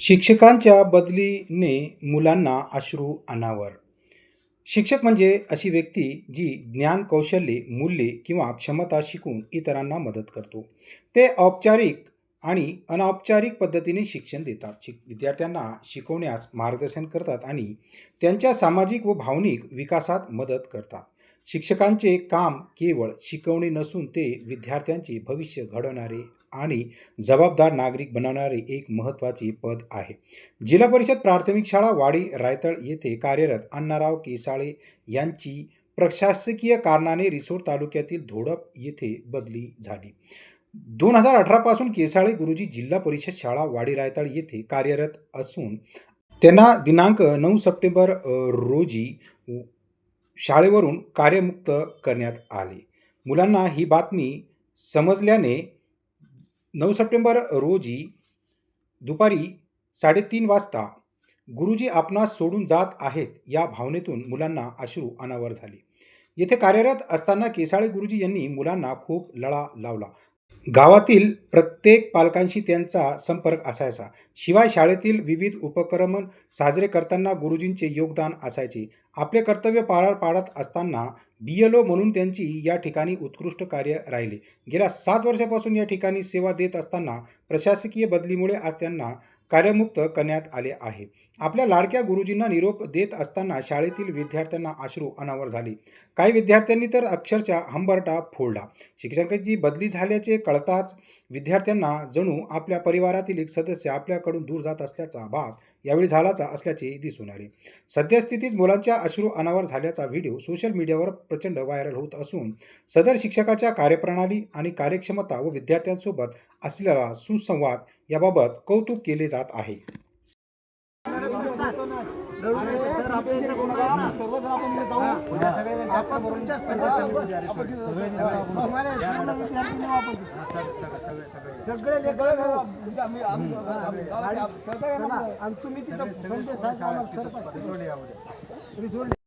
शिक्षकांच्या बदलीने मुलांना अश्रू अनावर. शिक्षक म्हणजे अशी व्यक्ती जी ज्ञान कौशल्ये मूल्ये किंवा क्षमता शिकून इतरांना मदत करतो. ते औपचारिक आणि अनौपचारिक पद्धतीने शिक्षण देतात. शिक विद्यार्थ्यांना शिकवण्यास मार्गदर्शन करतात आणि त्यांच्या सामाजिक व भावनिक विकासात मदत करतात. शिक्षकांचे काम केवळ शिकवणे नसून ते विद्यार्थ्यांचे भविष्य घडवणारे आणि जबाबदार नागरिक बनवणारे एक महत्त्वाचे पद आहे. जिल्हा परिषद प्राथमिक शाळा वाडी रायतळ येथे कार्यरत अण्णाराव केसाळे यांची प्रशासकीय कारणाने रिसोड तालुक्यातील धोडप येथे बदली झाली. दोन हजार अठरापासून केसाळे गुरुजी जिल्हा परिषद शाळा वाडी रायतळ येथे कार्यरत असून त्यांना दिनांक नऊ सप्टेंबर रोजी शाळेवरून कार्यमुक्त करण्यात आले. मुलांना ही बातमी समजल्याने नऊ सप्टेंबर रोजी दुपारी साडेतीन वाजता गुरुजी आपणास सोडून जात आहेत या भावनेतून मुलांना अश्रू अनावर झाले. येथे कार्यरत असताना केसाळे गुरुजी यांनी मुलांना खूप लळा लावला. गावातील प्रत्येक पालकांशी त्यांचा संपर्क असायचा. शिवाय शाळेतील विविध उपक्रम साजरे करताना गुरुजींचे योगदान असायचे. आपले कर्तव्य पार पाडत असताना बी एल ओ म्हणून त्यांची या ठिकाणी उत्कृष्ट कार्य राहिले. गेल्या सात वर्षापासून या ठिकाणी सेवा देत असताना प्रशासकीय बदलीमुळे आज त्यांना कार्यमुक्त करण्यात आले आहे. आपल्या लाडक्या गुरुजींना निरोप देत असताना शाळेतील विद्यार्थ्यांना अश्रू अनावर झाले. काही विद्यार्थ्यांनी तर अक्षरशः हंबरटा फोडला. शिक्षकांची बदली झाल्याचे कळताच विद्यार्थ्यांना जणू आपल्या परिवारातील एक सदस्य आपल्याकडून दूर जात असल्याचा भास यावेळी झालाचा असल्याचे दिसून आले. सद्यस्थितीत मुलांच्या अश्रू अनावर झाल्याचा व्हिडिओ सोशल मीडियावर प्रचंड व्हायरल होत असून सदर शिक्षकाच्या कार्यप्रणाली आणि कार्यक्षमता व विद्यार्थ्यांसोबत असलेला सुसंवाद याबाबत कौतुक केले जात आहे. सगळे लेकरं तुम्ही तिथं